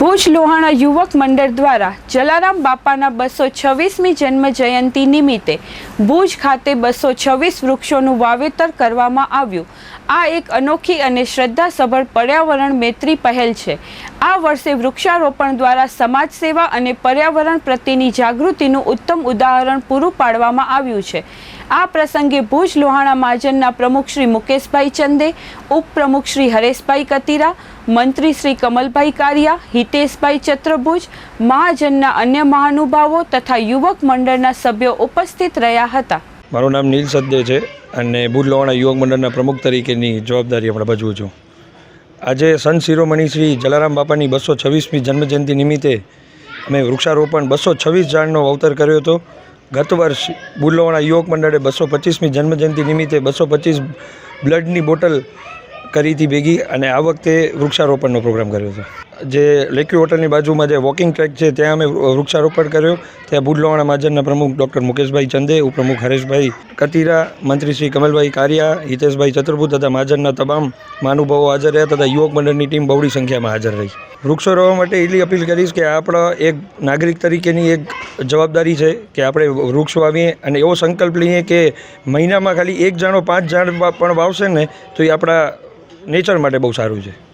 ભુજ લોહાણા યુવક મંડળ દ્વારા જલારામ બાપાના બસો છવ્વીસમી જન્મ જયંતિ નિમિત્તે ભુજ ખાતે બસો છવ્વીસ વૃક્ષોનું વાવેતર કરવામાં આવ્યું. આ એક અનોખી અને શ્રદ્ધાસભર પર્યાવરણ મૈત્રી પહેલ છે. આ વર્ષે વૃક્ષારોપણ દ્વારા સમાજ સેવા અને પર્યાવરણ પ્રત્યેની જાગૃતિનું ઉત્તમ ઉદાહરણ પૂરું પાડવામાં આવ્યું છે. આ પ્રસંગે ભુજ લોહાણા મહાજનના પ્રમુખ શ્રી મુકેશભાઈ ચંદે, ઉપપ્રમુખ શ્રી હરેશભાઈ કતીરા, મંત્રી શ્રી કમલભાઈ કારિયા, હિતેશભાઈ ચત્રભુજ, મહાજનના અન્ય મહાનુભાવો તથા યુવક મંડળના સભ્યો ઉપસ્થિત રહ્યા હતા. મારું નામ નીલ સદ્ય છે અને ભુજ લોહાણા યુવક મંડળના પ્રમુખ તરીકેની જવાબદારી આપણે ભજવું છું. આજે સંત શિરોમણી શ્રી જલારામ બાપાની બસો છવ્વીસમી જન્મજયંતિ નિમિત્તે અમે વૃક્ષારોપણ બસો છવ્વીસ ઝાડનો અવતર કર્યો હતો. ગત વર્ષ બુલોવાણા યુવક મંડળે બસો પચીસમી જન્મજયંતિ નિમિત્તે બસો પચીસ બ્લડની બોટલ કરી હતી ભેગી અને આ વખતે વૃક્ષારોપણનો પ્રોગ્રામ કર્યો હતો. જે લેક્યુ હોટલની બાજુમાં જે વોકિંગ ટ્રેક છે, ત્યાં અમે વૃક્ષારોપણ કર્યું. ત્યાં ભુજ લોહાણા મહાજનના પ્રમુખ ડૉક્ટર મુકેશભાઈ ચંદે, ઉપપ્રમુખ હરેશભાઈ કતીરા, મંત્રી શ્રી કમલભાઈ કારિયા, હિતેશભાઈ ચતુર્ભુજ તથા મહાજનના તમામ મહાનુભાવો હાજર રહ્યા તથા યુવક મંડળની ટીમ બહોળી સંખ્યામાં હાજર રહી. વૃક્ષો રોવા માટે એટલી અપીલ કરીશ કે આપણા એક નાગરિક તરીકેની એક જવાબદારી છે કે આપણે વૃક્ષ વાવીએ અને એવો સંકલ્પ લઈએ કે મહિનામાં ખાલી એક જાણો, પાંચ ઝાડ પણ વાવશે ને, તો એ આપણા નેચર માટે બહુ સારું છે.